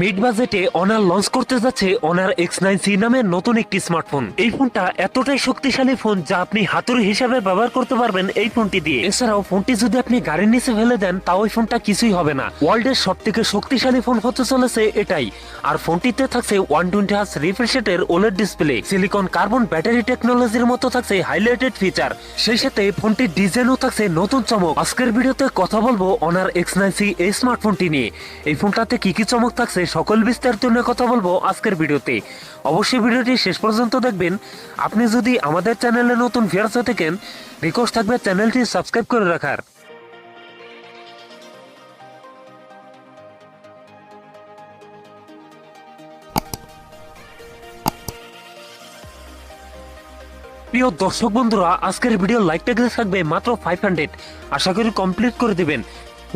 Mid বাজেটে honour launch করতে যাচ্ছে অনার এক্স নাইন সি নামের নতুন একটি স্মার্টফোন। এই ফোনটা এতটাই শক্তিশালী ফোন যা আপনি হাতুড়ি হিসাবে ব্যবহার করতে পারবেন এই ফোনটি দিয়ে। এছাড়াও ফোনটি যদি আপনি গাড়ির নিচে ফেলে দেন, তাও ওই ফোনটা কিছুই হবে না। ওয়ার্ল্ডের সব থেকে শক্তিশালী ফোন হতে চলেছে এটাই। আর ফোনটিতে থাকছে one twenty hertz রিফ্রেশেটের OLED display, silicon carbon battery টেকনোলজির মতো থাকছে হাইলাইটেড ফিচার। সেই সাথে ফোনটির ডিজাইনও থাকছে নতুন চমক। আজকের ভিডিওতে কথা বলব অনার এক্স নাইন সি এই স্মার্টফোনটি নিয়ে। এই ফোনটাতে কি কি চমক থাকছে সকল বিস্তারিত নিয়ে কথা বলব আজকের ভিডিওতে। অবশ্যই ভিডিওটি শেষ পর্যন্ত দেখবেন। আপনি যদি আমাদের চ্যানেলে নতুন ভিউয়ার্স হয়ে থাকেন রিকোয়েস্ট থাকবে চ্যানেলটি সাবস্ক্রাইব করে রাখার। প্রিয় দর্শক বন্ধুরা, আজকের ভিডিও লাইকটা গেলে থাকবে মাত্র ফাইভ হান্ড্রেড আশা করি কমপ্লিট করে দিবেন।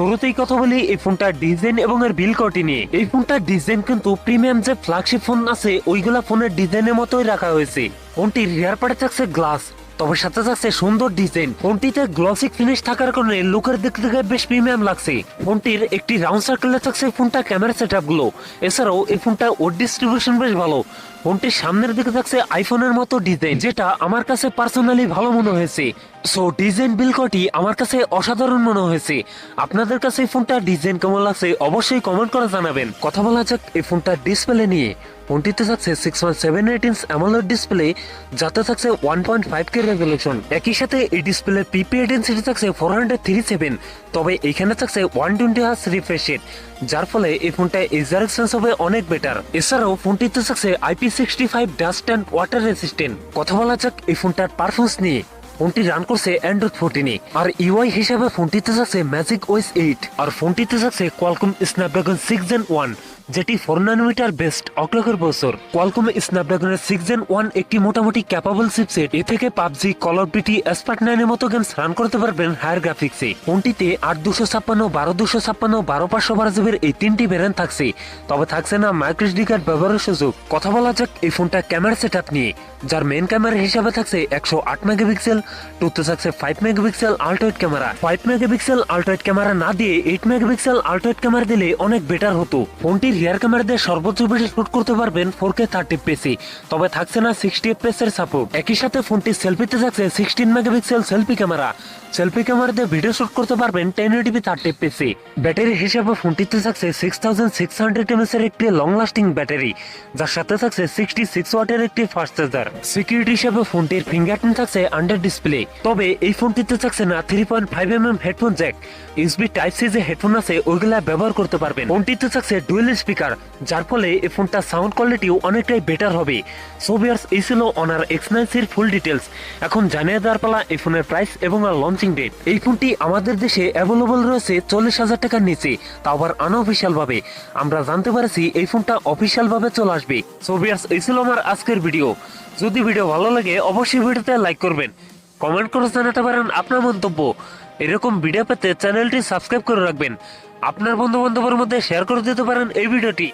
শুরুতেই কথা বলি এই ফোনটার ডিজাইন এবং এর বিল কোয়ালিটি নিয়ে। এই ফোনটার ডিজাইন কিন্তু প্রিমিয়াম যে ফ্ল্যাগশিপ ফোন আছে, ওইগুলা ফোনের ডিজাইনের মতোই রাখা হয়েছে। ফোনটির রিয়ার পার্টে থাকছে গ্লাস তবে সাথে থাকছে সুন্দর ডিজাইন ফোনটিতে গ্লসিক ফিনিশ থাকার কারণে লুকের দিক থেকে বেশ প্রিমিয়াম লাগছে। ফোনটির একটি রাউন্ড সার্কেলে থাকছে ফোনটা ক্যামেরা সেটগুলো এছাড়াও এই ফোনটা ওর ডিস্ট্রিবিউশন বেশ ভালো। ফোনটির সামনের দিকে থাকছে আইফোনের মতো ডিজাইন যেটা আমার কাছে পার্সোনালি ভালো মনে হয়েছে। সো ডিজাইন বিলকটি আমার কাছে অসাধারণ মনে হয়েছে। আপনাদের কাছে এই ফোনটার ডিজাইন কেমন লাগছে অবশ্যই কমেন্ট করে জানাবেন। কথা বলা যাক এই ফোনটা ডিসপ্লে নিয়ে। ফোনটিতে থাকছে six point seven eight inch AMOLED display যাতে থাকছে one point five K resolution একই সাথে এই ডিসপ্লে পিপিএ ডেন্সিটি থাকছে ফোর হান্ড্রেড থ্রি সেভেন তবে এখানে থাকছে one twenty hertz refresh rate যার ফলে এই ফোনটা এজার সেন্স হবে অনেক বেটার এছাড়াও ফোনটিতে থাকছে IP sixty five dust and water resistant কথা বলা যাক এই ফোনটার পারফরমেন্স নিয়ে। ফোনটি রান করছে অ্যান্ড্রয়েড ফোরটিনে আর ইউআই হিসাবে ফোনটিতে থাকছে ম্যাজিক ওয়েস এইট আর ফোনটিতে থাকছে Qualcomm Snapdragon six gen one যেটি ফোর নানোমিটার বেস্ট অক্লকের বছর কোয়ালকম স্ন্যাপড্রাগনের সিক্স জেন ওয়ান একটি মোটামুটি ক্যাপাবল চিপসেট এ থেকে PUBG call of duty Asphalt নাইনের মতো গেমস রান করতে পারবেন হায়ার গ্রাফিক্সে ফোনটিতে আট দুশো ছাপ্পান্ন, বারো দুশো ছাপ্পান্ন, বারো পাঁচশো বারো জিবির এই তিনটি ভ্যারিয়েন্ট থাকছে। তবে থাকছে না মাইক্রোসডি কার্ড ব্যবহারের সুযোগ। কথা বলা যাক এই ফোনটা ক্যামেরা সেট নিয়ে। যার মেন ক্যামেরা হিসাবে থাকছে একশো আট megapixel five megapixel camera megapixel camera না দিয়ে মেগাপিক্সেল ক্যামেরা দিলে অনেক বেটার হতো। ফোনটির রিয়ার ক্যামেরা দিয়ে সর্বোচ্চ বেশি শুট করতে পারবেন ফোর কে থার্টি পেসি তবে থাকছে না সিক্সটি এফপিএস এর সাপোর্ট একই সাথে ফোনটি সেলফিতে থাকছে sixteen megapixel selfie camera selfie camera দিয়ে ভিডিও শুট করতে পারবেন ten eighty p thirty fps battery হিসেবে ফোনটিতে থাকছে সিক্স থাউজেন্ড সিক্স হান্ড্রেড এর একটি লং লাস্টিং ব্যাটারি, যার সাথে থাকছে সিক্সটি সিক্স ওয়াটের একটি ফাস্ট চার্জার সিকিউরিটি হিসেবে ফোনটির ফিঙ্গারপ্রিন্ট থাকছে আন্ডার তবে এই ফোনটিতে থাকছে না three point five M M headphone jack USB type C যে হেডফোন আছে, ওইগুলা ব্যবহার করতে পারবেন। ফোনটিতে থাকছে ডুয়েল স্পিকার যার ফলে এই ফোনটা সাউন্ড কোয়ালিটিও অনেকটাই বেটার হবে। সো বিয়ার্স এই ছিল অনার এক্স নাইন সির ফুল ডিটেলস এখন জানিয়ে দেওয়ার পালা এই ফোনের প্রাইস এবং আর লঞ্চিং ডেট এই ফোনটি আমাদের দেশে অ্যাভেলেবল রয়েছে চল্লিশ হাজার টাকার নিচে তা আবার আনঅফিসিয়াল ভাবে আমরা জানতে পারছি এই ফোনটা অফিসিয়াল ভাবে চলে আসবে। সো বিয়ার্স এই ছিল আমার আজকের ভিডিও যদি ভিডিও ভালো লাগে, অবশ্যই ভিডিওতে লাইক করবেন। কমেন্ট করে জানাতে পারেন আপনার মন্তব্য। এরকম ভিডিও পেতে চ্যানেলটি সাবস্ক্রাইব করে রাখবেন। আপনার বন্ধু বান্ধবের মধ্যে শেয়ার করে দিতে পারেন এই ভিডিওটি